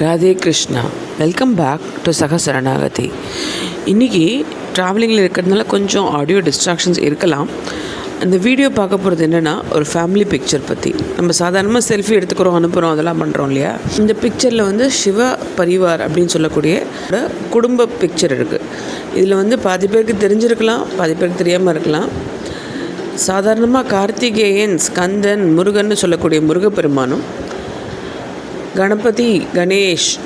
Radhe Krishna. Welcome back to Saga Saranagathi. இன்றைக்கி ட்ராவலிங்கில் இருக்கிறதுனால கொஞ்சம் ஆடியோ டிஸ்ட்ராக்ஷன்ஸ் இருக்கலாம். அந்த வீடியோ பார்க்க போகிறது என்னென்னா ஒரு ஃபேமிலி பிக்சர் பற்றி நம்ம சாதாரணமாக செல்ஃபி எடுத்துக்கிறோம் அனுப்புகிறோம் அதெல்லாம் பண்ணுறோம் இல்லையா? இந்த பிக்சரில் வந்து சிவ பரிவார் அப்படின்னு சொல்லக்கூடிய ஒரு குடும்ப பிக்சர் இருக்குது இதில் வந்து பாதி பேருக்கு தெரிஞ்சிருக்கலாம் பாதி பேருக்கு தெரியாமல் இருக்கலாம். சாதாரணமாக கார்த்திகேயன் ஸ்கந்தன் முருகன்னு சொல்லக்கூடிய முருகப்பெருமானும் கணபதி கணேஷ்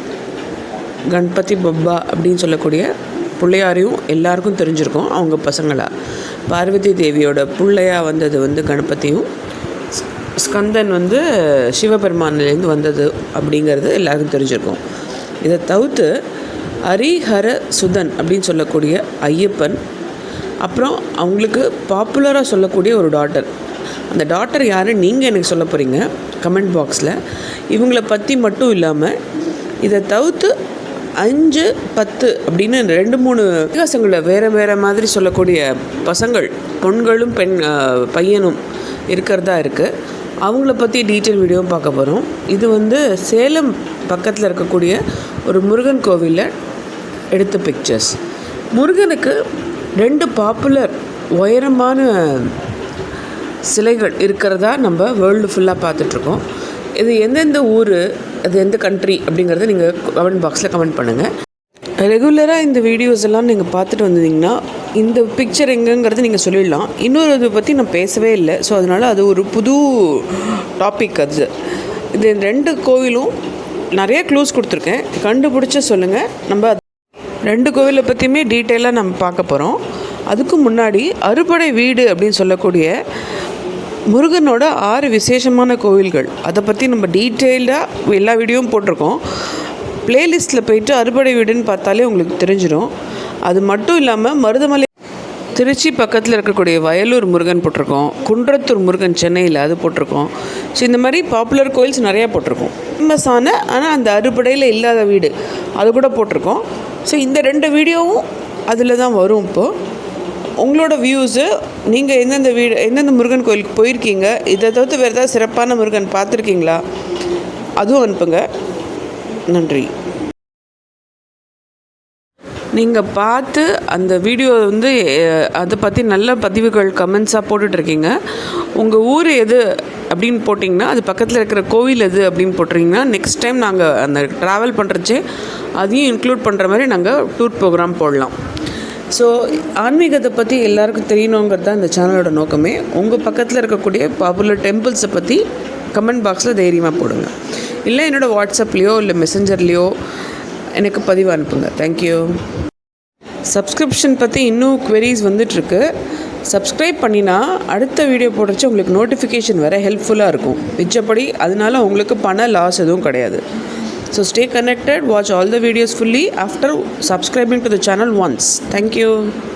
கணபதி பப்பா அப்படின்னு சொல்லக்கூடிய பிள்ளையாரையும் எல்லாருக்கும் தெரிஞ்சிருக்கும் அவங்க பசங்களாக பார்வதி தேவியோட பிள்ளையாக வந்தது வந்து கணபதியும் ஸ்கந்தன் வந்து சிவபெருமானிலேருந்து வந்தது அப்படிங்கிறது எல்லாருக்கும் தெரிஞ்சிருக்கும். இதை தவிர்த்து ஹரிஹர சுதன் அப்படின்னு சொல்லக்கூடிய ஐயப்பன் அப்புறம் அவங்களுக்கு பாப்புலராக சொல்லக்கூடிய ஒரு டாட்டர் அந்த டாட்டர் யாரு? நீங்கள் எனக்கு சொல்ல போகிறீங்க கமெண்ட் பாக்ஸில் இவங்கள பற்றி மட்டும் இல்லாமல் இதை தவிர்த்து அஞ்சு பத்து அப்படின்னு ரெண்டு மூணு வித்தியாசங்களை வேறு வேறு மாதிரி சொல்லக்கூடிய பசங்கள் பொண்களும் பெண் பையனும் இருக்கிறதா இருக்குது அவங்கள பற்றி டீட்டெயில் வீடியோவும் பார்க்க போகிறோம் இது வந்து சேலம் பக்கத்தில் இருக்கக்கூடிய ஒரு முருகன் கோவிலில் எடுத்த பிக்சர்ஸ் முருகனுக்கு ரெண்டு பாப்புலர் உயரமான சிலைகள் இருக்கிறதா நம்ம வேர்ல்டு ஃபுல்லாக பார்த்துட்ருக்கோம். இது எந்தெந்த ஊர் அது எந்த கண்ட்ரி அப்படிங்கிறத நீங்கள் கமெண்ட் பாக்ஸில் கமெண்ட் பண்ணுங்கள் ரெகுலராக இந்த வீடியோஸ் எல்லாம் நீங்கள் பார்த்துட்டு வந்தீங்கன்னா இந்த பிக்சர் எங்கேங்கிறது நீங்கள் சொல்லிடலாம். இன்னொரு இதை பற்றி நான் பேசவே இல்லை. ஸோ அதனால் அது ஒரு புது டாபிக் அது. இது ரெண்டு கோவிலும் நிறைய க்ளூஸ் கொடுத்துருக்கேன். கண்டுபிடிச்ச சொல்லுங்கள் நம்ம ரெண்டு கோவிலை பற்றியுமே டீட்டெயிலாக நம்ம பார்க்க போகிறோம் அதுக்கு முன்னாடி அறுபடை வீடு அப்படின்னு சொல்லக்கூடிய முருகனோட ஆறு விசேஷமான கோவில்கள். அதை பற்றி நம்ம டீட்டெயில்டாக எல்லா வீடியோவும் போட்டிருக்கோம். பிளேலிஸ்ட்டில் போயிட்டு அறுபடை வீடுன்னு பார்த்தாலே உங்களுக்கு தெரிஞ்சிடும் அது மட்டும் இல்லாமல் மருதமலை திருச்சி பக்கத்தில் இருக்கக்கூடிய வயலூர் முருகன் போட்டிருக்கோம். குன்றத்தூர் முருகன் சென்னையில் அது போட்டிருக்கோம். ஸோ இந்த மாதிரி பாப்புலர் கோயில்ஸ் நிறையா போட்டிருக்கோம். ஃபேமஸான ஆனால் அந்த அறுபடையில் இல்லாத வீடு. அது கூட போட்டிருக்கோம். ஸோ இந்த ரெண்டு வீடியோவும் அதில் தான் வரும் இப்போது உங்களோட வியூஸு நீங்கள் எந்தெந்த வீடு எந்தெந்த முருகன் கோயிலுக்கு போயிருக்கீங்க? இதை தவிர்த்து வேறு ஏதாவது சிறப்பான முருகன் பார்த்துருக்கீங்களா? அதுவும் அனுப்புங்க. நன்றி. நீங்கள் பார்த்து அந்த வீடியோ வந்து அதை பற்றி நல்ல பதிவுகள் கமெண்ட்ஸாக போட்டுட்ருக்கீங்க. உங்கள் ஊர் எது அப்படின்னு போட்டிங்கன்னா அது பக்கத்தில் இருக்கிற கோவில் எது அப்படின்னு போட்டிருக்கீங்கன்னா நெக்ஸ்ட் டைம் நாங்கள் அந்த ட்ராவல் பண்ணுறச்சே அதையும் இன்க்ளூட் பண்ணுற மாதிரி நாங்கள் டூர் ப்ரோக்ராம் போடலாம். ஸோ ஆன்மீகத்தை பற்றி எல்லாருக்கும் தெரியணுங்கிறது தான் இந்த சேனலோட நோக்கமே. உங்கள் பக்கத்தில் இருக்கக்கூடிய பாப்புலர் டெம்பிள்ஸை பற்றி கமெண்ட் பாக்ஸில் தைரியமாக போடுங்க. இல்லை என்னோடய வாட்ஸ்அப்லேயோ இல்லை மெசஞ்சர்லேயோ எனக்கு பதிவு அனுப்புங்க. தேங்க்யூ சப்ஸ்கிரிப்ஷன் பற்றி இன்னும் குவெரிஸ் வந்துட்டுருக்கு. சப்ஸ்கிரைப் பண்ணினா அடுத்த வீடியோ போடுறச்சு உங்களுக்கு நோட்டிஃபிகேஷன் வர ஹெல்ப்ஃபுல்லாக இருக்கும். மிச்சப்படி அதனால உங்களுக்கு பண லாஸ் எதுவும் கிடையாது. So stay connected, watch all the videos fully after subscribing to the channel once. Thank you.